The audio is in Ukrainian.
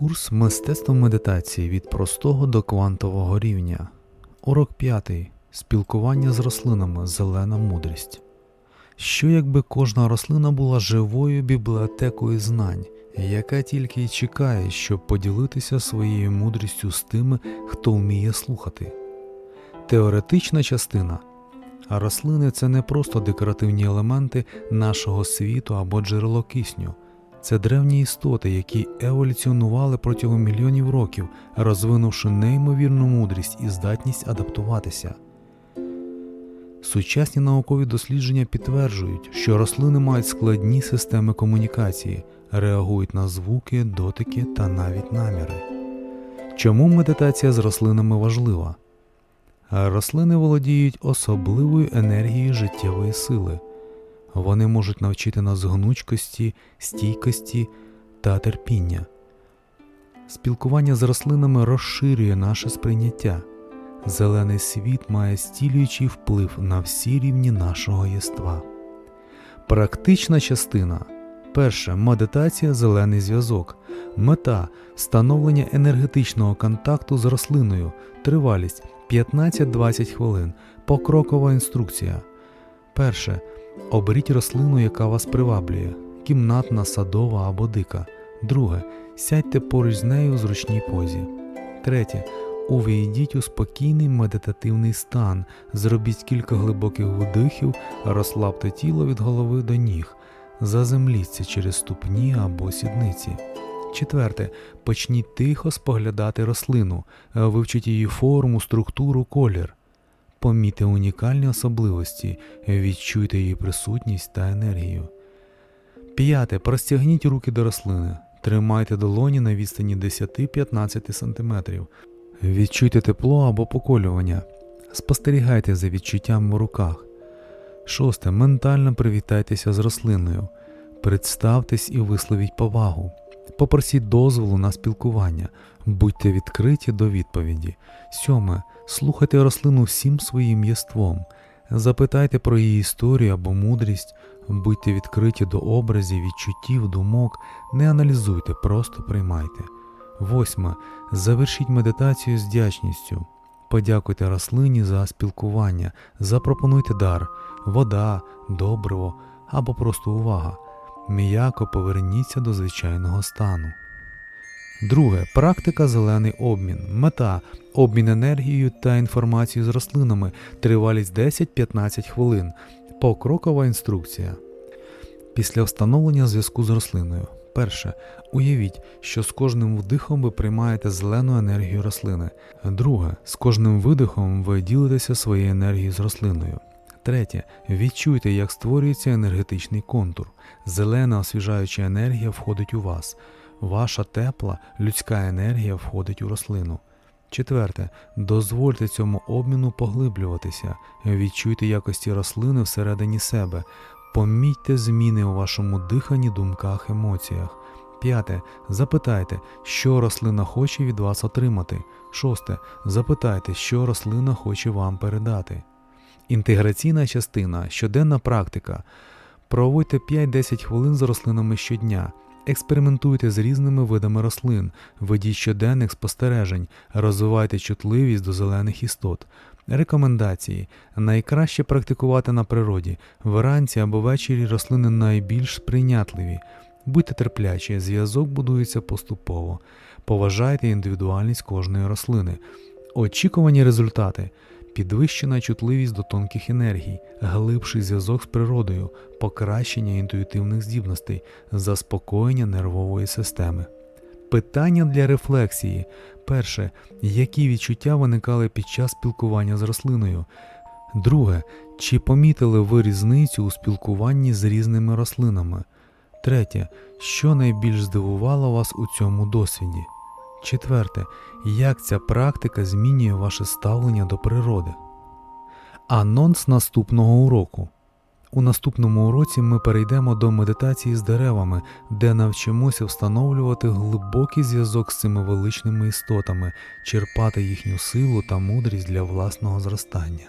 Курс мистецтва медитації від простого до квантового рівня. Урок 5. Спілкування з рослинами. Зелена мудрість. Що якби кожна рослина була живою бібліотекою знань, яка тільки й чекає, щоб поділитися своєю мудрістю з тими, хто вміє слухати. Теоретична частина. Рослини це не просто декоративні елементи нашого світу або джерело кисню. Це древні істоти, які еволюціонували протягом мільйонів років, розвинувши неймовірну мудрість і здатність адаптуватися. Сучасні наукові дослідження підтверджують, що рослини мають складні системи комунікації, реагують на звуки, дотики та навіть наміри. Чому медитація з рослинами важлива? Рослини володіють особливою енергією життєвої сили. Вони можуть навчити нас гнучкості, стійкості та терпіння. Спілкування з рослинами розширює наше сприйняття. Зелений світ має стілюючий вплив на всі рівні нашого єства. Практична частина. Перше. Медитація зелений зв'язок. Мета встановлення енергетичного контакту з рослиною. Тривалість 15-20 хвилин. Покрокова інструкція. Перше. Оберіть рослину, яка вас приваблює кімнатна, садова або дика. Друге. Сядьте поруч з нею в зручній позі. Третє. Увійдіть у спокійний медитативний стан, зробіть кілька глибоких вдихів, розслабте тіло від голови до ніг, заземліться через ступні або сідниці. Четверте. Почніть тихо споглядати рослину, вивчіть її форму, структуру, колір. Помітьте унікальні особливості, відчуйте її присутність та енергію. П'яте. Простягніть руки до рослини. Тримайте долоні на відстані 10-15 см. Відчуйте тепло або поколювання. Спостерігайте за відчуттям в руках. Шосте. Ментально привітайтеся з рослиною. Представтесь і висловіть повагу. Попросіть дозволу на спілкування, будьте відкриті до відповіді. Сьоме. Слухайте рослину всім своїм єством. Запитайте про її історію або мудрість, будьте відкриті до образів, відчуттів, думок, не аналізуйте, просто приймайте. Восьме. Завершіть медитацію з вдячністю. Подякуйте рослині за спілкування, запропонуйте дар, вода, добриво або просто увага. М'яко поверніться до звичайного стану. Друге. Практика зелений обмін. Мета обмін енергією та інформацією з рослинами. Тривалість 10-15 хвилин. Покрокова інструкція. Після встановлення зв'язку з рослиною. Перше. Уявіть, що з кожним вдихом ви приймаєте зелену енергію рослини. Друге. З кожним видихом ви ділитеся своєю енергією з рослиною. Третє. Відчуйте, як створюється енергетичний контур. Зелена освіжаюча енергія входить у вас. Ваша тепла, людська енергія входить у рослину. Четверте. Дозвольте цьому обміну поглиблюватися. Відчуйте якості рослини всередині себе. Помітьте зміни у вашому диханні, думках, емоціях. П'яте. Запитайте, що рослина хоче від вас отримати. Шосте. Запитайте, що рослина хоче вам передати. Інтеграційна частина щоденна практика. Проводьте 5-10 хвилин з рослинами щодня. Експериментуйте з різними видами рослин, ведіть щоденних спостережень, розвивайте чутливість до зелених істот. Рекомендації: найкраще практикувати на природі, вранці або ввечері рослини найбільш сприйнятливі. Будьте терплячі, зв'язок будується поступово. Поважайте індивідуальність кожної рослини. Очікувані результати. Підвищена чутливість до тонких енергій, глибший зв'язок з природою, покращення інтуїтивних здібностей, заспокоєння нервової системи. Питання для рефлексії. Перше. Які відчуття виникали під час спілкування з рослиною? Друге. Чи помітили ви різницю у спілкуванні з різними рослинами? Третє. Що найбільш здивувало вас у цьому досвіді? Четверте. Як ця практика змінює ваше ставлення до природи? Анонс наступного уроку. У наступному уроці ми перейдемо до медитації з деревами, де навчимося встановлювати глибокий зв'язок з цими величними істотами, черпати їхню силу та мудрість для власного зростання.